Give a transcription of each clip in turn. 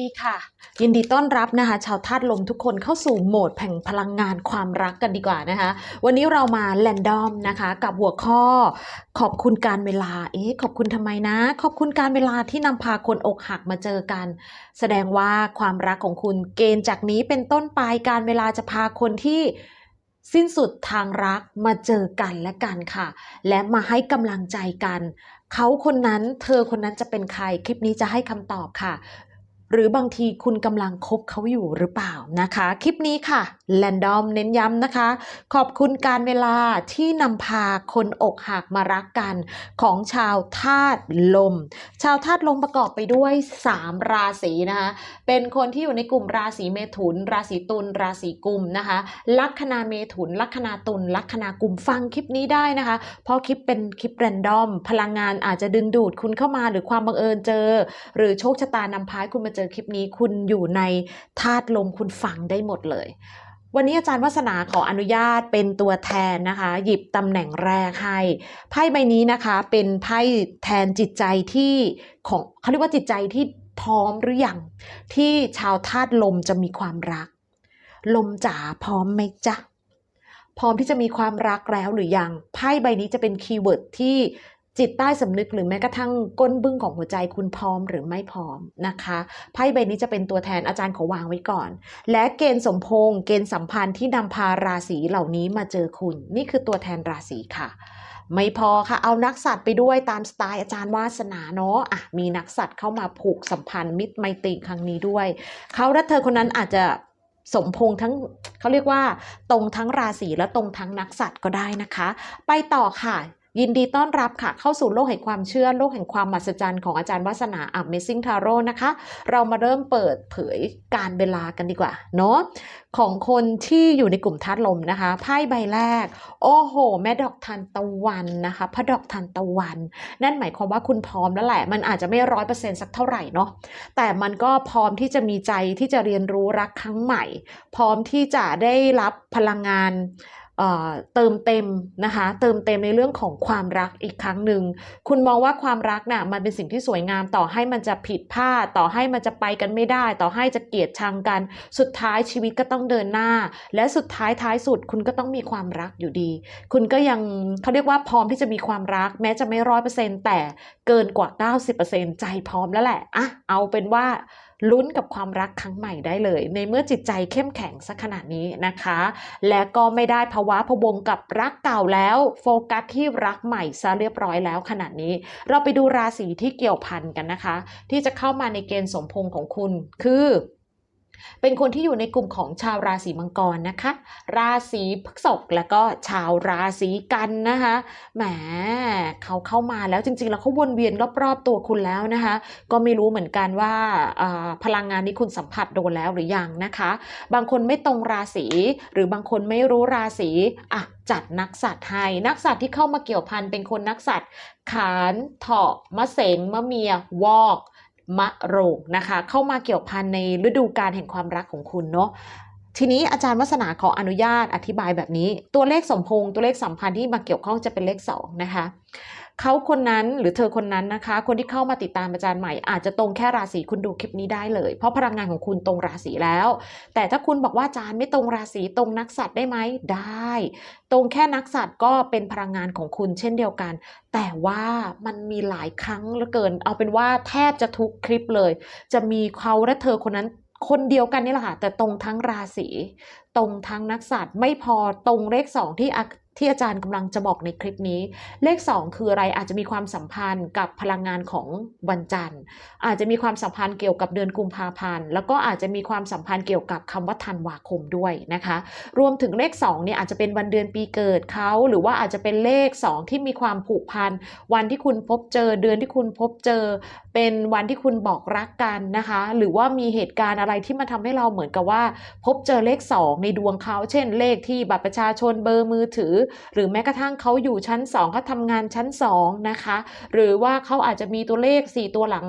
ดีค่ะ ยินดีต้อนรับนะคะ ชาวธาตุลมทุกคนเข้าสู่โหมดแห่งพลังงานความรักกันดีกว่านะคะ วันนี้เรามาแรนดอมนะคะ กับหัวข้อขอบคุณการเวลา เอ๊ะขอบคุณทำไมนะ ขอบคุณการเวลาที่นำพาคนอกหักมาเจอกัน แสดงว่าความรักของคุณเกณฑ์จากนี้เป็นต้นไปการเวลาจะพาคนที่สิ้นสุดทางรักมาเจอกันและกันค่ะ และมาให้กำลังใจกัน เขาคนนั้นเธอคนนั้นจะเป็นใคร คลิปนี้จะให้คำตอบค่ะ หรือบางทีคุณกำลังคบเขาอยู่หรือเปล่านะคะ คลิปนี้ค่ะแรนดอมเน้นย้ำนะคะ ขอบคุณการเวลาที่นำพาคนอกหักมารักกัน ของชาวธาตุลม ชาวธาตุลมประกอบไปด้วย 3 ราศีนะคะ เป็นคนที่อยู่ในกลุ่มราศีเมถุน ราศีตุลราศีกุมนะคะ ลัคนาเมถุน ลัคนาตุลลัคนากุมฟังคลิปนี้ได้นะคะ เพราะคลิปเป็นคลิปแรนดอม พลังงานอาจจะดึงดูดคุณเข้ามาหรือความบังเอิญเจอ หรือโชคชะตานำพาคุณมาเจอคลิปนี้คุณอยู่ในธาตุลมคุณฟังได้หมดเลย วันนี้อาจารย์วัฒนาขออนุญาตเป็นตัวแทนนะคะ หยิบตำแหน่งแรกให้ไพ่ใบนี้นะคะเป็นไพ่แทนจิตใจที่ของเขาเรียกว่าจิตใจที่พร้อมหรือยังที่ชาวธาตุลมจะมีความรัก ลมจ๋าพร้อมไหมจ๊ะพร้อมที่จะมีความรักแล้วหรือยังไพ่ใบนี้จะเป็นคีย์เวิร์ดที่ จิตใต้สำนึกหรือแม้กระทั่งก้นบึ้งของหัวใจคุณพร้อมหรือไม่พร้อมนะคะไพ่ใบนี้จะเป็นตัวแทนอาจารย์ขอวางไว้ก่อน และเกณฑ์สมพงษ์เกณฑ์สัมพันธ์ที่นำพาราศีเหล่านี้มาเจอคุณ นี่คือตัวแทนราศีค่ะ ไม่พอค่ะเอานักสัตว์ไปด้วยตามสไตล์อาจารย์วาสนาเนาะอะมีนักสัตว์เข้ามาผูกสัมพันธ์มิตรไมตรีครั้งนี้ด้วยเขาและเธอคนนั้นอาจจะสมพงษ์ทั้งเขาเรียกว่า ตรงทั้งราศีและตรงทั้งนักสัตว์ก็ได้นะคะ ไปต่อค่ะ ยินดีต้อนรับค่ะ เข้าสู่โลกแห่งความเชื่อ โลกแห่งความมหัศจรรย์ของอาจารย์วัฒนา Amazing Tarot นะคะ เรามาเริ่มเปิดเผยการเวลากันดีกว่า เนาะของคนที่อยู่ในกลุ่มธาตุลมนะคะ ไพ่ใบแรก โอ้โห แม่ดอกทานตะวันนะคะพระดอกทานตะวัน นั่นหมายความว่าคุณพร้อมแล้วแหละ มันอาจจะไม่ร้อยเปอร์เซ็นต์สักเท่าไหร่เนาะแต่มันก็พร้อมที่จะมีใจที่จะเรียนรู้รักครั้งใหม่ พร้อมที่จะได้รับพลังงาน เติมเต็มนะคะเติมเต็มในเรื่องของความรักอีกครั้งหนึ่งคุณมองว่าความรักน่ะมันเป็นสิ่งที่สวยงามต่อให้มันจะผิดพลาดต่อให้มันจะไปกันไม่ได้ ต่อให้จะเกลียดชังกัน สุดท้ายชีวิตก็ต้องเดินหน้า และสุดท้ายท้ายสุดคุณก็ต้องมีความรักอยู่ดี คุณก็ยังเขาเรียกว่าพร้อมที่จะมีความรัก แม้จะไม่ร้อยเปอร์เซ็นต์แต่เกินกว่า 90%ใจพร้อมแล้วแหละอะเอาเป็นว่า ลุ้นกับความรักครั้งใหม่ได้เลย ในเมื่อจิตใจเข้มแข็งสักขนาดนี้นะคะ และก็ไม่ได้ภาวะพวงกับรักเก่าแล้วโฟกัสที่รักใหม่ซะเรียบร้อยแล้วขนาดนี้ เราไปดูราศีที่เกี่ยวพันกันนะคะ ที่จะเข้ามาในเกณฑ์สมพงษ์ของคุณคือ เป็นคนที่อยู่ในกลุ่มของชาวราศีมังกรนะคะ ราศีพฤษภแล้วก็ชาวราศีกันนะคะแหมเขาเข้ามาแล้วจริงๆ แล้วเขาวนเวียนรอบๆตัวคุณแล้วนะคะ ก็ไม่รู้เหมือนกันว่าพลังงานนี้คุณสัมผัสโดนแล้วหรือยังนะคะ บางคนไม่ตรงราศีหรือบางคนไม่รู้ราศีอะจัดนักสัตว์ให้นักสัตว์ที่เข้ามาเกี่ยวพันเป็นคนนักสัตว์ขานเถาะมะเสงมะเมียวอก มะโรงนะคะ เข้ามาเกี่ยวพันในฤดูกาลแห่งความรักของคุณเนาะทีนี้อาจารย์วัฒนาขออนุญาตอธิบายแบบนี้ ตัวเลขสมพงษ์ตัวเลขสัมพันธ์ที่มาเกี่ยวข้องจะเป็นเลขสองนะคะ เขาคนนั้นหรือเธอคนนั้นนะคะ คนที่เข้ามาติดตามอาจารย์ใหม่อาจจะตรงแค่ราศีคุณดูคลิปนี้ได้เลย เพราะพลังงานของคุณตรงราศีแล้ว แต่ถ้าคุณบอกว่าอาจารย์ไม่ตรงราศีตรงนักสัตว์ได้ไหมได้ ตรงแค่นักสัตว์ก็เป็นพลังงานของคุณเช่นเดียวกัน แต่ว่ามันมีหลายครั้งเหลือเกิน เอาเป็นว่าแทบจะทุกคลิปเลย จะมีเขาและเธอคนนั้นคนเดียวกันนี่แหละค่ะแต่ตรงทั้งราศีตรงทั้งนักสัตว์ไม่พอตรงเลขสองที่ ที่อาจารย์กำลังจะบอกในคลิปนี้ เลข 2 คืออะไรอาจจะมีความสัมพันธ์กับพลังงานของวันจันทร์ อาจจะมีความสัมพันธ์เกี่ยวกับเดือนกุมภาพันธ์แล้วก็อาจจะมีความสัมพันธ์เกี่ยวกับคำว่าธันวาคมด้วยนะคะ รวมถึงเลข2เนี่ยอาจจะเป็นวันเดือนปีเกิดเขาหรือว่าอาจจะเป็นเลข 2 ที่มีความผูกพันวันที่คุณพบเจอเดือนที่คุณพบเจอ เป็นวันที่คุณบอกรักกันนะคะ หรือว่ามีเหตุการณ์อะไรที่มาทำให้เราเหมือนกับว่า พบเจอเลข 2 ในดวงเขาเช่น เลขที่บัตรประชาชนเบอร์มือถือหรือแม้กระทั่งเขาอยู่ชั้น2เขาทำงานชั้น2นะคะหรือว่าเขาอาจจะมีตัวเลข 4 ตัวหลัง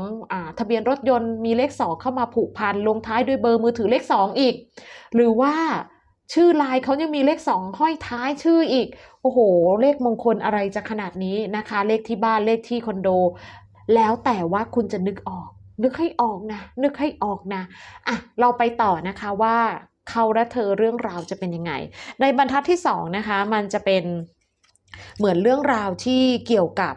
ทะเบียนรถยนต์มีเลข 2 เข้ามาผูกพันลงท้ายด้วยเบอร์มือถือเลข 2 อีก หรือว่าชื่อไลน์เขายังมีเลข 2 ห้อยท้ายชื่ออีก โอ้โห เลขมงคลอะไรจะขนาดนี้นะคะ เลขที่บ้านเลขที่คอนโด แล้วแต่ว่าคุณจะนึกออก นึกให้ออกนะ นึกให้ออกนะอะเราไปต่อนะคะว่า เขาและเธอเรื่องราวจะเป็นยังไง ในบรรทัดที่สองนะคะมันจะเป็นเหมือนเรื่องราวที่เกี่ยวกับ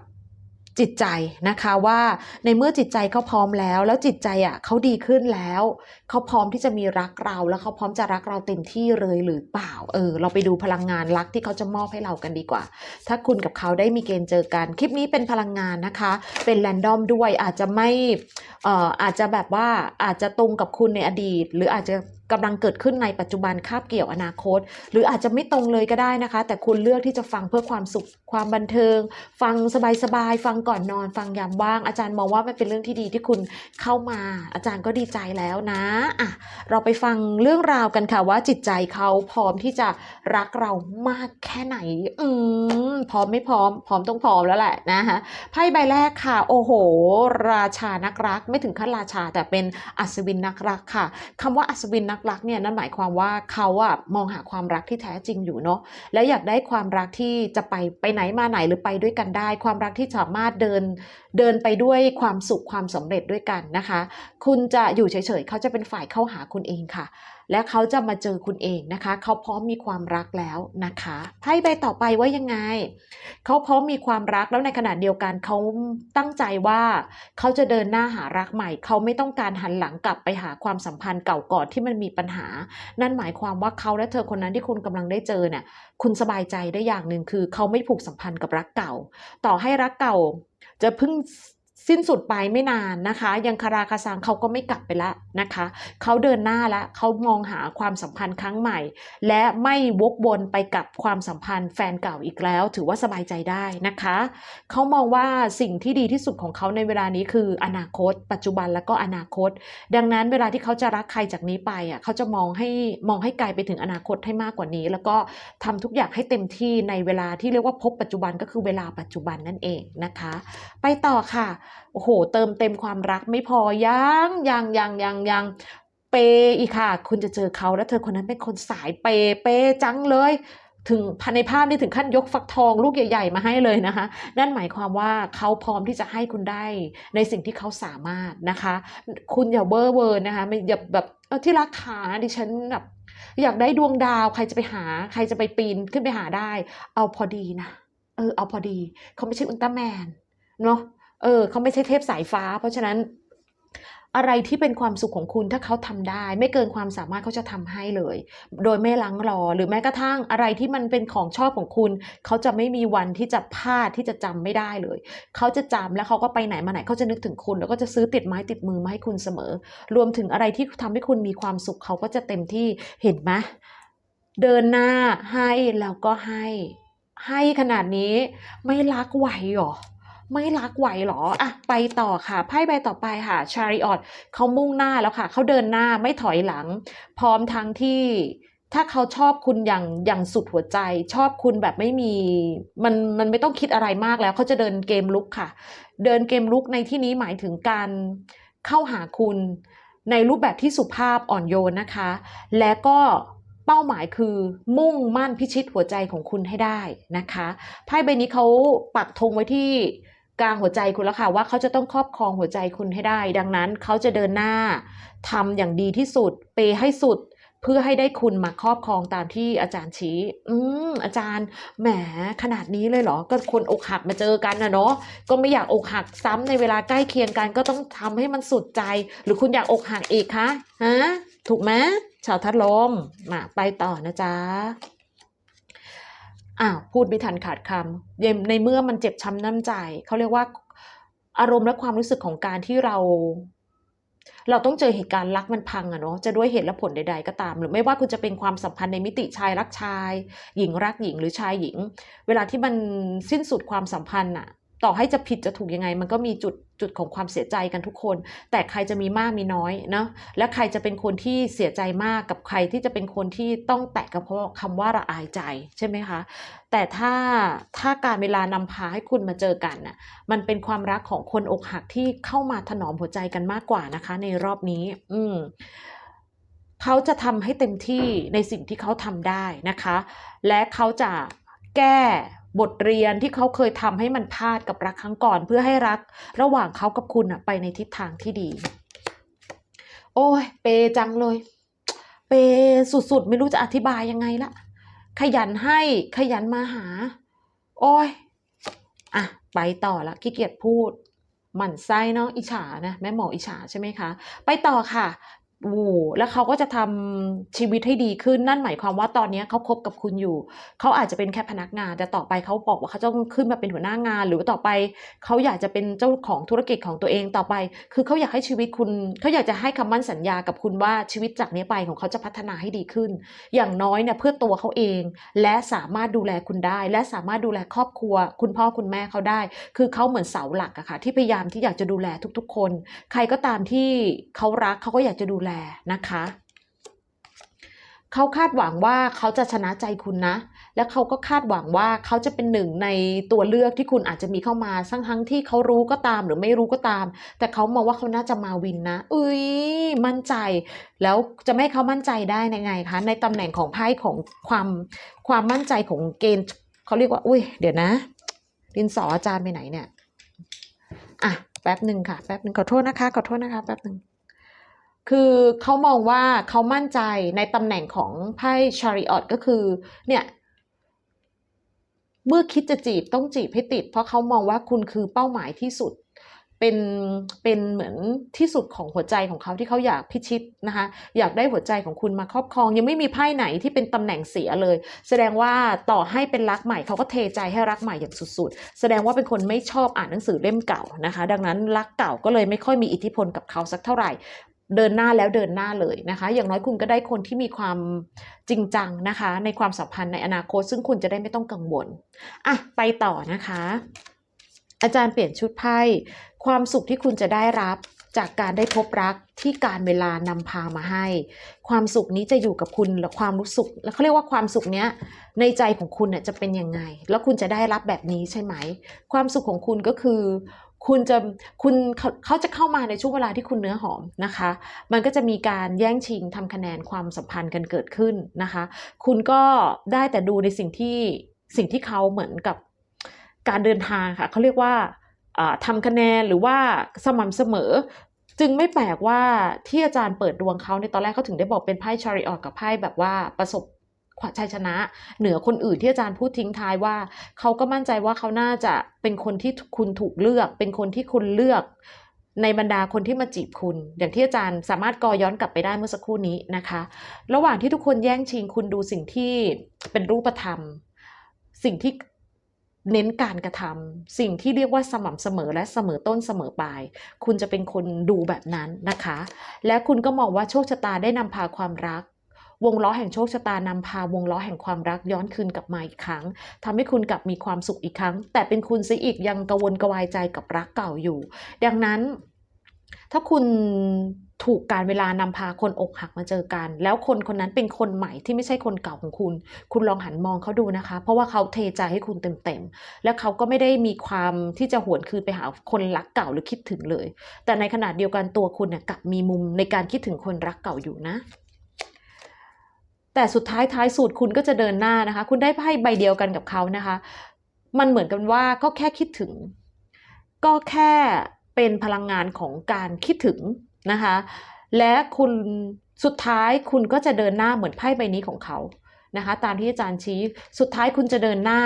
จิตใจนะคะว่าในเมื่อจิตใจเขาพร้อมแล้ว แล้วจิตใจอะเขาดีขึ้นแล้วเขาพร้อมที่จะมีรักเรา แล้วเขาพร้อมจะรักเราเต็มที่เลยหรือเปล่าเออเราไปดูพลังงานรักที่เขาจะมอบให้เรากันดีกว่า ถ้าคุณกับเขาได้มีเกณฑ์เจอกัน คลิปนี้เป็นพลังงานนะคะ เป็นแรนดอมด้วยอาจจะไม่เอ่ออาจจะแบบว่าอาจจะตรงกับคุณในอดีต หรืออาจจะ กำลังเกิดขึ้นในปัจจุบันคาบเกี่ยวอนาคต หรืออาจจะไม่ตรงเลยก็ได้นะคะ แต่คุณเลือกที่จะฟังเพื่อความสุขความบันเทิง ฟังสบายๆฟังก่อนนอน ฟังยามว่าง อาจารย์มองว่ามันเป็นเรื่องที่ดีที่คุณเข้ามา อาจารย์ก็ดีใจแล้วนะอะเราไปฟังเรื่องราวกันค่ะว่าจิตใจเขาพร้อมที่จะรักเรามากแค่ไหน อืมพร้อมไม่พร้อม พร้อมต้องพร้อมแล้วแหละนะคะไพ่ใบแรกค่ะ โอ้โห ราชานักรัก ไม่ถึงขั้นราชาแต่เป็นอัศวินนักรักค่ะคำว่าอัศวินนักรักเนี่ยนั่นหมายความว่าเขาอะมองหาความรักที่แท้จริงอยู่เนาะและอยากได้ความรักที่จะไปไปไหนมาไหนหรือไปด้วยกันได้ ความรักที่สามารถเดินเดินไปด้วยความสุขความสำเร็จด้วยกันนะคะ คุณจะอยู่เฉยๆเขาจะเป็นฝ่ายเข้าหาคุณเองค่ะ และเขาจะมาเจอคุณเองนะคะ เขาพร้อมมีความรักแล้วนะคะไพ่ใบต่อไปว่ายังไง เขาพร้อมมีความรักแล้วในขณะเดียวกันเขาตั้งใจว่าเขาจะเดินหน้าหารักใหม่ เขาไม่ต้องการหันหลังกลับไปหาความสัมพันธ์เก่าก่อนที่มันมีปัญหา นั่นหมายความว่าเขาและเธอคนนั้นที่คุณกำลังได้เจอเนี่ยคุณสบายใจได้อย่างหนึ่งคือ เขาไม่ผูกสัมพันธ์กับรักเก่า ต่อให้รักเก่าจะเพิ่ง สิ้นสุดไปไม่นานนะคะ ยังคาราคาซังเขาก็ไม่กลับไปละนะคะเขาเดินหน้าล้วเขามองหาความสัมพันธ์ครั้งใหม่ และไม่วกวนไปกับความสัมพันธ์แฟนเก่าอีกแล้ว ถือว่าสบายใจได้นะคะเขามองว่าสิ่งที่ดีที่สุดของเขาในเวลานี้คืออนาคต ปัจจุบันแล้วก็อนาคต ดังนั้นเวลาที่เขาจะรักใครจากนี้ไปอะเขาจะมองให้มองให้ไกลไปถึงอนาคตให้มากกว่านี้ แล้วก็ทำทุกอย่างให้เต็มที่ในเวลาที่เรียกว่าพบปัจจุบันก็คือเวลาปัจจุบันนั่นเองนะคะ ไปต่อค่ะโอ้โห เติมเต็มความรักไม่พอยังยังยังยังยังเปย์อีกค่ะ คุณจะเจอเขาแล้วเธอคนนั้นเป็นคนสายเปย์เปย์จังเลยถึงในภาพนี่ถึงขั้นยกฟักทองลูกใหญ่ ๆ มาให้เลยนะคะ นั่นหมายความว่าเขาพร้อมที่จะให้คุณได้ในสิ่งที่เขาสามารถนะคะ คุณอย่าเบอร์เวอร์นะคะไม่อย่าแบบที่รักขาดิฉันแบบอยากได้ดวงดาวใครจะไปหา ใครจะไปปีนขึ้นไปหาได้ เอาพอดีนะเออเอาพอดี เขาไม่ใช่อุลตร้าแมนเนาะ เออเขาไม่ใช่เทพสายฟ้า เพราะฉะนั้นอะไรที่เป็นความสุขของคุณถ้าเขาทำได้ ไม่เกินความสามารถเขาจะทำให้เลย โดยไม่ลังรอหรือแม้กระทั่งอะไรที่มันเป็นของชอบของคุณ เขาจะไม่มีวันที่จะพลาดที่จะจำไม่ได้เลย เขาจะจำแล้วเขาก็ไปไหนมาไหนเขาจะนึกถึงคุณ แล้วก็จะซื้อติดไม้ติดมือมาให้คุณเสมอ รวมถึงอะไรที่ทำให้คุณมีความสุขเขาก็จะเต็มที่เห็นไหมเดินหน้าให้แล้วก็ให้ ให้ขนาดนี้ไม่รักไหวหรอ ไม่รักไหวหรออะไปต่อค่ะไพ่ใบต่อไปค่ะชาริออตเขามุ่งหน้าแล้วค่ะเขาเดินหน้าไม่ถอยหลัง พร้อมทั้งที่ถ้าเขาชอบคุณอย่างอย่างสุดหัวใจ ชอบคุณแบบไม่มีมันมันไม่ต้องคิดอะไรมากแล้วเขาจะเดินเกมลุกค่ะ เดินเกมลุกในที่นี้หมายถึงการเข้าหาคุณในรูปแบบที่สุภาพอ่อนโยนนะคะ และก็เป้าหมายคือมุ่งมั่นพิชิตหัวใจของคุณให้ได้นะคะไพ่ใบนี้เขาปักธงไว้ที่ กลางหัวใจคุณแล้วค่ะว่าเขาจะต้องครอบครองหัวใจคุณให้ได้ ดังนั้นเขาจะเดินหน้าทำอย่างดีที่สุด เปย์ให้สุดเพื่อให้ได้คุณมาครอบครองตามที่อาจารย์ชี้ อืมอาจารย์ แหม ขนาดนี้เลยเหรอ ก็คนอกหักมาเจอกันนะเนาะ ก็ไม่อยากอกหักซ้ำในเวลาใกล้เคียงกัน ก็ต้องทำให้มันสุดใจ หรือคุณอยากอกหักอีกคะ ฮะ ถูกไหมชาวทัดลมมาไปต่อนะจ๊ะ อ้าวพูดไม่ทันขาดคำเยในเมื่อมันเจ็บช้ำน้ำใจเขาเรียกว่าอารมณ์และความรู้สึกของการที่เรา เราต้องเจอเหตุการณ์รักมันพังอะเนาะจะด้วยเหตุและผลใด ๆ ก็ตาม หรือไม่ว่าคุณจะเป็นความสัมพันธ์ในมิติชายรักชาย หญิงรักหญิงหรือชายหญิง เวลาที่มันสิ้นสุดความสัมพันธ์อะ ต่อให้จะผิดจะถูกยังไง มันก็มีจุดจุดของความเสียใจกันทุกคน แต่ใครจะมีมากมีน้อยเนาะและใครจะเป็นคนที่เสียใจมากกับใครที่จะเป็นคนที่ต้องแตะกับเพราะคำว่าระอายใจใช่ไหมคะ แต่ถ้าถ้าการเวลานำพาให้คุณมาเจอกันน่ะมันเป็นความรักของคนอกหักที่เข้ามาถนอมหัวใจกันมากกว่านะคะ ในรอบนี้ อืมเขาจะทำให้เต็มที่ในสิ่งที่เขาทำได้นะคะ และเขาจะแก้ บทเรียนที่เขาเคยทำให้มันพลาดกับรักครั้งก่อน เพื่อให้รักระหว่างเขากับคุณอะไปในทิศทางที่ดี โอ้ยเปจังเลย เปสุดๆ ไม่รู้จะอธิบายยังไงละ ขยันให้ขยันมาหา โอ้ยอะไปต่อละขี้เกียจพูดหมั่นไส้เนาะอิจฉานะแม่หมออิจฉาใช่ไหมคะ ไปต่อค่ะ โอ้โหแล้วเขาก็จะทำชีวิตให้ดีขึ้นนั่นหมายความว่าตอนนี้เขาคบกับคุณอยู่ เขาอาจจะเป็นแค่พนักงาน แต่ต่อไปเขาบอกว่าเขาต้องขึ้นมาเป็นหัวหน้างาน หรือว่าต่อไปเขาอยากจะเป็นเจ้าของธุรกิจของตัวเองต่อไป คือเขาอยากให้ชีวิตคุณเขาอยากจะให้คำมั่นสัญญากับคุณว่าชีวิตจากนี้ไปของเขาจะพัฒนาให้ดีขึ้น อย่างน้อยเนี่ยเพื่อตัวเขาเอง และสามารถดูแลคุณได้ และสามารถดูแลครอบครัว คุณพ่อคุณแม่เขาได้ คือเขาเหมือนเสาหลักอะค่ะที่พยายามที่อยากจะดูแลทุก ๆ คน ใครก็ตามที่เขารักเขาก็อยากจะดูแลนะคะ เขาคาดหวังว่าเขาจะชนะใจคุณนะ และเขาก็คาดหวังว่าเขาจะเป็นหนึ่งในตัวเลือกที่คุณอาจจะมีเข้ามาทั้งทั้งที่เขารู้ก็ตามหรือไม่รู้ก็ตาม แต่เขามองว่าเขาน่าจะมาวินนะอุ้ยมั่นใจ แล้วจะไม่ให้เขามั่นใจได้ยังไงคะ ในตำแหน่งของไพ่ของความความมั่นใจของเกณฑ์เขาเรียกว่า อุ้ยเดี๋ยวนะดินสออาจารย์ไปไหนเนี่ยอะแป๊บหนึ่งค่ะ แป๊บหนึ่งขอโทษนะคะ ขอโทษนะคะ แป๊บหนึ่ง คือเขามองว่าเขามั่นใจในตำแหน่งของไพ่ชาริออตก็คือ เนี่ย เมื่อคิดจะจีบต้องจีบให้ติด เพราะเขามองว่าคุณคือเป้าหมายที่สุด เป็นเป็นเหมือนที่สุดของหัวใจของเขาที่เขาอยากพิชิตนะคะ อยากได้หัวใจของคุณมาครอบครอง ยังไม่มีไพ่ไหนที่เป็นตำแหน่งเสียเลย แสดงว่าต่อให้เป็นรักใหม่เขาก็เทใจให้รักใหม่อย่างสุด ๆ แสดงว่าเป็นคนไม่ชอบอ่านหนังสือเล่มเก่านะคะ ดังนั้นรักเก่าก็เลยไม่ค่อยมีอิทธิพลกับเขาสักเท่าไหร่ เดินหน้าแล้วเดินหน้าเลยนะคะ อย่างน้อยคุณก็ได้คนที่มีความจริงจังนะคะ ในความสัมพันธ์ในอนาคต ซึ่งคุณจะได้ไม่ต้องกังวลอะไปต่อนะคะ อาจารย์เปลี่ยนชุดไพ่ความสุขที่คุณจะได้รับจากการได้พบรักที่การเวลานำพามาให้ ความสุขนี้จะอยู่กับคุณและความรู้สึก แล้วเขาเรียกว่าความสุขเนี้ยในใจของคุณเนี่ยจะเป็นยังไง แล้วคุณจะได้รับแบบนี้ใช่ไหม ความสุขของคุณก็คือ คุณจะคุณเขาจะเข้ามาในช่วงเวลาที่คุณเนื้อหอมนะคะ มันก็จะมีการแย่งชิงทำคะแนนความสัมพันธ์กันเกิดขึ้นนะคะ คุณก็ได้แต่ดูในสิ่งที่สิ่งที่เขาเหมือนกับการเดินทางค่ะเขาเรียกว่าอ่าทำคะแนนหรือว่าสม่ำเสมอ จึงไม่แปลกว่าที่อาจารย์เปิดดวงเขาในตอนแรกเขาถึงได้บอกเป็นไพ่ชาริออตกับไพ่แบบว่าประสบ ชัยชนะ เหนือคนอื่นที่อาจารย์พูดทิ้งท้ายว่า เขาก็มั่นใจว่าเขาน่าจะเป็นคนที่คุณถูกเลือก เป็นคนที่คุณเลือกในบรรดาคนที่มาจีบคุณ อย่างที่อาจารย์สามารถกอย้อนกลับไปได้เมื่อสักครู่นี้นะคะ ระหว่างที่ทุกคนแย่งชิงคุณดูสิ่งที่เป็นรูปธรรม สิ่งที่เน้นการกระทำสิ่งที่เรียกว่าสม่ำเสมอและเสมอต้นเสมอปลาย คุณจะเป็นคนดูแบบนั้นนะคะ และคุณก็มองว่าโชคชะตาได้นำพาความรัก วงล้อแห่งโชคชะตานำพาวงล้อแห่งความรักย้อนคืนกลับมาอีกครั้งทำให้คุณกลับมีความสุขอีกครั้ง แต่เป็นคุณซะอีกยังกระวนกระวายใจกับรักเก่าอยู่ ดังนั้น ถ้าคุณถูกการเวลานำพาคนอกหักมาเจอกัน แล้วคนคนนั้นเป็นคนใหม่ที่ไม่ใช่คนเก่าของคุณ คุณลองหันมองเขาดูนะคะ เพราะว่าเขาเทใจให้คุณเต็มๆ และเขาก็ไม่ได้มีความที่จะหวนคืนไปหาคนรักเก่าหรือคิดถึงเลย แต่ในขณะเดียวกันตัวคุณเนี่ยกลับมีมุมในการคิดถึงคนรักเก่าอยู่นะ แต่สุดท้ายท้ายสุดคุณก็จะเดินหน้านะคะ คุณได้ไพ่ใบเดียวกันกับเขานะคะ มันเหมือนกันว่าก็แค่คิดถึง ก็แค่เป็นพลังงานของการคิดถึงนะคะ และคุณสุดท้ายคุณก็จะเดินหน้าเหมือนไพ่ใบนี้ของเขานะคะ ตามที่อาจารย์ชี้ สุดท้ายคุณจะเดินหน้า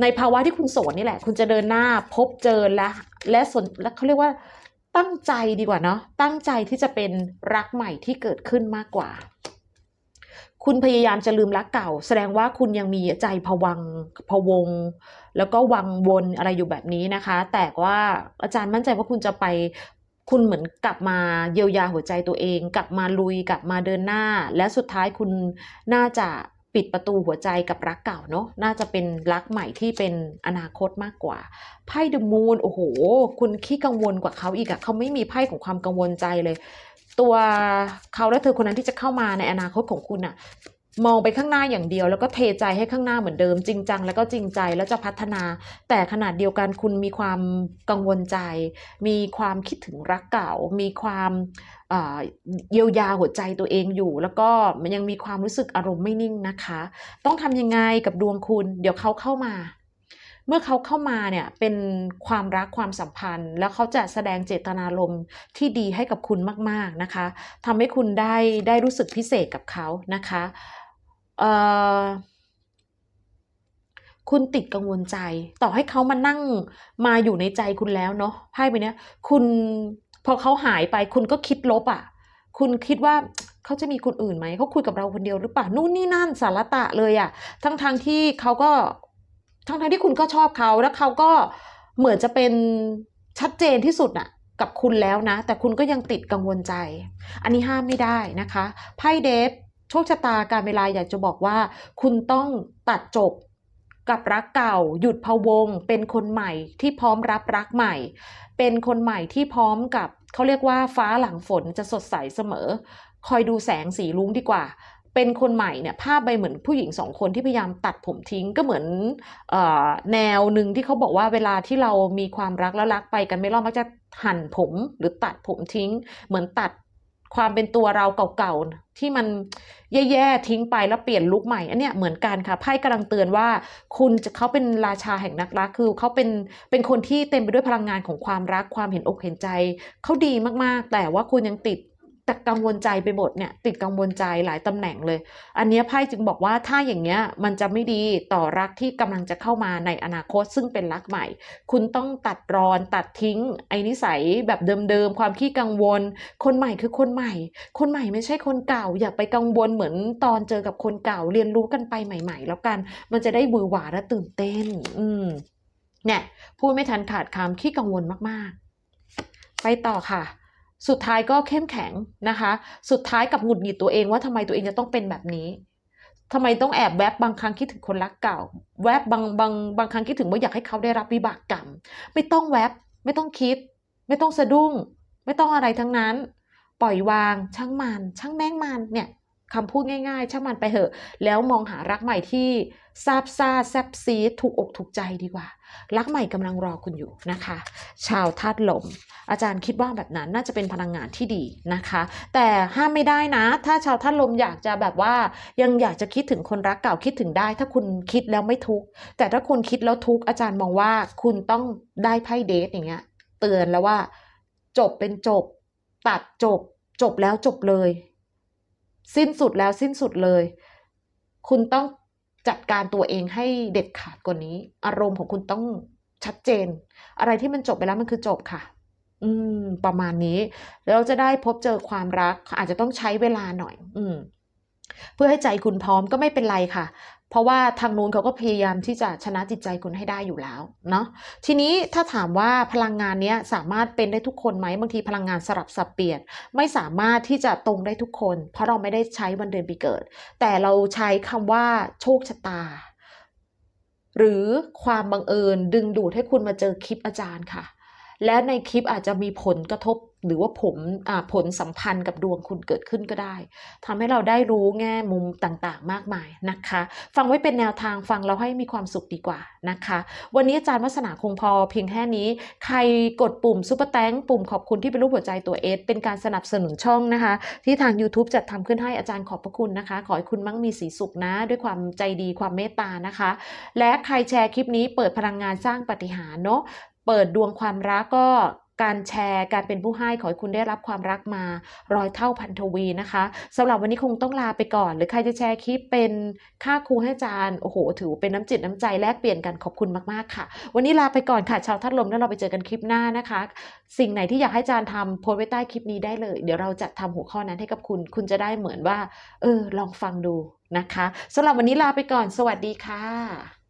ในภาวะที่คุณโสดนี่แหละ คุณจะเดินหน้าพบเจอและและสนและเขาเรียกว่าตั้งใจดีกว่าเนาะตั้งใจที่จะเป็นรักใหม่ที่เกิดขึ้นมากกว่า คุณพยายามจะลืมรักเก่า แสดงว่าคุณยังมีใจพวังพะวง แล้วก็วังวนอะไรอยู่แบบนี้นะคะ แต่ว่าอาจารย์มั่นใจว่าคุณจะไปคุณเหมือนกลับมาเยียวยาหัวใจตัวเอง กลับมาลุยกลับมาเดินหน้า และสุดท้ายคุณน่าจะปิดประตูหัวใจกับรักเก่าเนาะน่าจะเป็นรักใหม่ที่เป็นอนาคตมากกว่าไพ่เดอะมูนโอ้โห คุณขี้กังวลกว่าเขาอีกอะเขาไม่มีไพ่ของความกังวลใจเลย ตัวเขาและเธอคนนั้นที่จะเข้ามาในอนาคตของคุณอะมองไปข้างหน้าอย่างเดียว แล้วก็เทใจให้ข้างหน้าเหมือนเดิม จริงจังแล้วก็จริงใจแล้วจะพัฒนา แต่ขนาดเดียวกันคุณมีความกังวลใจ มีความคิดถึงรักเก่า มีความเอ่ยียวยาหัวใจตัวเองอยู่ แล้วก็มันยังมีความรู้สึกอารมณ์ไม่นิ่งนะคะ ต้องทำยังไงกับดวงคุณ เดี๋ยวเขาเข้ามา เมื่อเขาเข้ามาเนี่ยเป็นความรักความสัมพันธ์ แล้วเขาจะแสดงเจตนารมณ์ที่ดีให้กับคุณมากๆนะคะทำให้คุณได้ได้รู้สึกพิเศษกับเขานะคะเอ่อคุณติดกังวลใจ ต่อให้เขามานั่งมาอยู่ในใจคุณแล้วเนาะไพ่ใบนี้คุณพอเขาหายไปคุณก็คิดลบอะ่ะ คุณคิดว่าเขาจะมีคนอื่นไหมเขาคุยกับเราคนเดียวหรือเปล่านู่นนี่นั่นสารตะเลยอะ่ะ ทั้งทางที่เขาก็ ทั้งทางที่คุณก็ชอบเขาแล้วเขาก็เหมือนจะเป็นชัดเจนที่สุดน่ะกับคุณแล้วนะ แต่คุณก็ยังติดกังวลใจ อันนี้ห้ามไม่ได้นะคะไพ่เดฟโชคชะตาการเวลาอยากจะบอกว่า คุณต้องตัดจบกับรักเก่า หยุดพะวง เป็นคนใหม่ที่พร้อมรับรักใหม่ เป็นคนใหม่ที่พร้อมกับเขาเรียกว่าฟ้าหลังฝนจะสดใสเสมอ คอยดูแสงสีรุ้งดีกว่า เป็นคนใหม่เนี่ยภาพใบเหมือนผู้หญิงสองคนที่พยายามตัดผมทิ้งก็เหมือนออแนวหนึ่งที่เขาบอกว่าเวลาที่เรามีความรักแล้วรักไปกันไม่รอดมักจะหั่นผมหรือตัดผมทิ้ง เหมือนตัดความเป็นตัวเราเก่าๆที่มันแย่ๆทิ้งไปแล้วเปลี่ยนลุคใหม่อันเนี้ยเหมือนกันค่ะไพ่กำลังเตือนว่า คุณจะเขาเป็นราชาแห่งนักรักคือเขาเป็นเป็นคนที่เต็มไปด้วยพลังงานของความรักความเห็นอกเห็นใจเขาดีมากๆ แต่ว่าคุณยังติด แต่กังวลใจไปหมดเนี่ยติดกังวลใจหลายตำแหน่งเลย อันนี้ไพ่จึงบอกว่าถ้าอย่างเงี้ยมันจะไม่ดีต่อรักที่กำลังจะเข้ามาในอนาคตซึ่งเป็นรักใหม่ คุณต้องตัดรอนตัดทิ้ง ไอ้นิสัยแบบเดิมๆความขี้กังวล คนใหม่คือคนใหม่ คนใหม่ไม่ใช่คนเก่า อย่าไปกังวลเหมือนตอนเจอกับคนเก่าเรียนรู้กันไปใหม่ ๆ แล้วกัน มันจะได้บือหวาและตื่นเต้น อืมเนี่ยพูดไม่ทันขาดคำขี้กังวลมากๆ ไปต่อค่ะ สุดท้ายก็เข้มแข็งนะคะ สุดท้ายกับหงุดหงิดตัวเองว่าทำไมตัวเองจะต้องเป็นแบบนี้ทำไมต้องแอบแวบบางครั้งคิดถึงคนรักเก่า แวบบางบางบางครั้งคิดถึงว่าอยากให้เขาได้รับวิบากกรรม ไม่ต้องแวบ ไม่ต้องคิด ไม่ต้องสะดุ้ง ไม่ต้องอะไรทั้งนั้น ปล่อยวาง ช่างมัน ช่างแม่งมัน เนี่ยคำพูดง่ายๆ ช่างมันไปเถอะ แล้วมองหารักใหม่ที่ซาบซ่าแซบซีดถูกอกถูกใจดีกว่า รักใหม่กำลังรอคุณอยู่นะคะ ชาวธาตุลม อาจารย์คิดว่าแบบนั้นน่าจะเป็นพลังงานที่ดีนะคะ แต่ห้ามไม่ได้นะ ถ้าชาวธาตุลมอยากจะแบบว่า ยังอยากจะคิดถึงคนรักเก่าคิดถึงได้ ถ้าคุณคิดแล้วไม่ทุกข์แต่ถ้าคุณคิดแล้วทุกข์อาจารย์มองว่าคุณต้องได้ไพ่เดทอย่างเงี้ย เตือนแล้วว่า จบเป็นจบ ตัดจบ จบแล้วจบเลย สิ้นสุดแล้วสิ้นสุดเลย คุณต้อง จัดการตัวเองให้เด็ดขาดกว่านี้ อารมณ์ของคุณต้องชัดเจน อะไรที่มันจบไปแล้วมันคือจบค่ะ อืม ประมาณนี้แล้วจะได้พบเจอความรัก อาจจะต้องใช้เวลาหน่อย อืมเพื่อให้ใจคุณพร้อมก็ไม่เป็นไรค่ะ เพราะว่าทางนู้นเขาก็พยายามที่จะชนะจิตใจคุณให้ได้อยู่แล้วเนาะทีนี้ถ้าถามว่าพลังงานนี้สามารถเป็นได้ทุกคนไหมบางทีพลังงานสลับสับเปลี่ยน ไม่สามารถที่จะตรงได้ทุกคน เพราะเราไม่ได้ใช้วันเดือนปีเกิด แต่เราใช้คำว่าโชคชะตา หรือความบังเอิญดึงดูดให้คุณมาเจอคลิปอาจารย์ค่ะ และในคลิปอาจจะมีผลกระทบ หรือว่าผมผลสัมพันธ์กับดวงคุณเกิดขึ้นก็ได้ทำให้เราได้รู้แง่มุมต่างๆ มากมายนะคะ ฟังไว้เป็นแนวทางฟังแล้วให้มีความสุขดีกว่านะคะ วันนี้อาจารย์วัฒนาคงพอเพียงแค่นี้ ใครกดปุ่มซุปเปอร์แตงปุ่มขอบคุณที่เป็นรูปหัวใจตัวเอสเป็นการสนับสนุนช่องนะคะ ที่ทาง YouTube จัดทำขึ้นให้อาจารย์ขอบพระคุณนะคะ ขอให้คุณมั่งมีสีสุขนะ ด้วยความใจดีความเมตตานะคะ และใครแชร์คลิปนี้เปิดพลังงานสร้างปาฏิหารย์เนาะเปิดดวงความรักก็ การแชร์การเป็นผู้ให้ขอให้คุณได้รับความรักมาร้อยเท่าพันทวีนะคะสำหรับวันนี้คงต้องลาไปก่อน หรือใครจะแชร์คลิปเป็นค่าครูให้อาจารย์โอ้โห ถือเป็นน้ำจิตน้ำใจแลกเปลี่ยนกันขอบคุณมากๆค่ะ วันนี้ลาไปก่อนค่ะ ชาวทัดลมแล้วเราไปเจอกันคลิปหน้านะคะ สิ่งไหนที่อยากให้อาจารย์ทำโพสไว้ใต้คลิปนี้ได้เลย เดี๋ยวเราจะทำหัวข้อนั้นให้กับคุณ คุณจะได้เหมือนว่า เออ ลองฟังดูนะคะสำหรับวันนี้ลาไปก่อน สวัสดีค่ะ